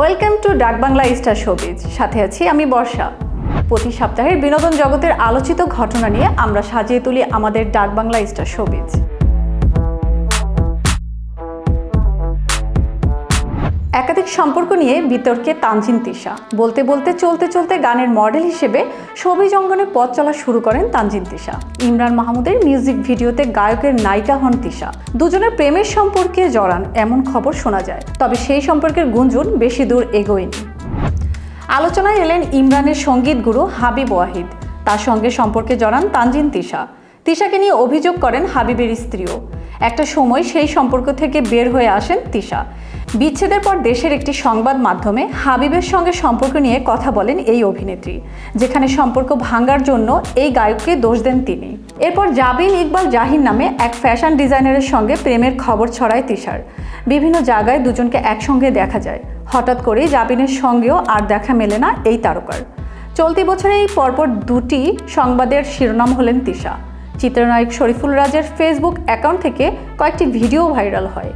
Welcome to ডাক Bangla star showbiz. সাথে আছি আমি বর্ষা। প্রতি সপ্তাহের বিনোদন জগতের আলোচিত ঘটনা নিয়ে আমরা সাজিয়ে তুলি আমাদের ডাক বাংলা স্টার শোবিজ। একাধিক সম্পর্ক নিয়ে বিতর্কে তানজিন তিশা। বলতে বলতে চলতে চলতে গানের মডেল হিসেবে ছবি অঙ্গনে পথ চলা শুরু করেন তানজিন তিশা। ইমরান মাহমুদের মিউজিক ভিডিওতে গায়কের নায়িকা হন তিশা। দুজনের প্রেমের সম্পর্কে জড়ান এমন খবর শোনা যায়, তবে সেই সম্পর্কের গুঞ্জন বেশি দূর এগোয়নি। আলোচনায় এলেন ইমরানের সংগীত গুরু হাবিব ওয়াহিদ। তার সঙ্গে সম্পর্কে জড়ান তানজিন তিশা। তিশাকে নিয়ে অভিযোগ করেন হাবিবের স্ত্রীও। একটা সময় সেই সম্পর্ক থেকে বের হয়ে আসেন তিশা। বিচ্ছেদের পর দেশের একটি সংবাদ মাধ্যমে হাবিবের সঙ্গে সম্পর্ক নিয়ে কথা বলেন এই অভিনেত্রী, যেখানে সম্পর্ক ভাঙার জন্য এই গায়ককে দোষ দেন তিনি। এরপর জাবিন ইকবাল জাহির নামে এক ফ্যাশন ডিজাইনারের সঙ্গে প্রেমের খবর ছড়ায় তিশার। বিভিন্ন জায়গায় দুজনকে একসঙ্গে দেখা যায়। হঠাৎ করেই জাবিনের সঙ্গেও আর দেখা মেলে না এই তারকার। চলতি বছরে এই পরপর দুটি সংবাদের শিরোনাম হলেন তিশা। চিত্রনায়ক শরীফুল রাজের ফেসবুক অ্যাকাউন্ট থেকে কয়েকটি ভিডিও ভাইরাল হয়,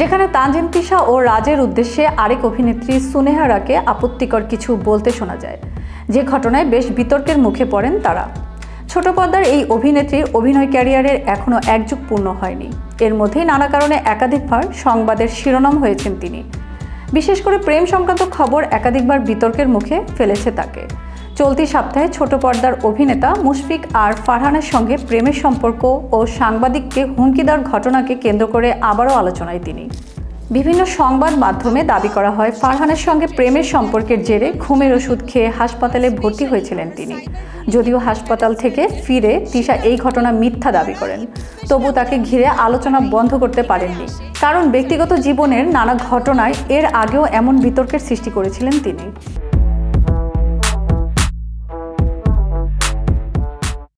যেখানে তানজিন তিশা ও রাজের উদ্দেশ্যে আরেক অভিনেত্রী সুনেহারাকে আপত্তিকর কিছু বলতে শোনা যায়। যে ঘটনায় বেশ বিতর্কের মুখে পড়েন তারা। ছোট পর্দার এই অভিনেত্রীর অভিনয় ক্যারিয়ারের এখনও একযুগ পূর্ণ হয়নি। এর মধ্যেই নানা কারণে একাধিকবার সংবাদের শিরোনাম হয়েছেন তিনি। বিশেষ করে প্রেম সংক্রান্ত খবর একাধিকবার বিতর্কের মুখে ফেলেছে তাকে। চলতি সপ্তাহে ছোট পর্দার অভিনেতা মুশফিক আর ফারহানের সঙ্গে প্রেমের সম্পর্ক ও সাংবাদিককে হুমকি দেওয়ার ঘটনাকে কেন্দ্র করে আবারও আলোচনায় তিনি। বিভিন্ন সংবাদ মাধ্যমে দাবি করা হয়, ফারহানের সঙ্গে প্রেমের সম্পর্কের জেরে ঘুমের ওষুধ খেয়ে হাসপাতালে ভর্তি হয়েছিলেন তিনি। যদিও হাসপাতাল থেকে ফিরে তিশা এই ঘটনা মিথ্যা দাবি করেন। তবু তাকে ঘিরে আলোচনা বন্ধ করতে পারেননি। কারণ ব্যক্তিগত জীবনের নানা ঘটনায় এর আগেও এমন বিতর্কের সৃষ্টি করেছিলেন তিনি।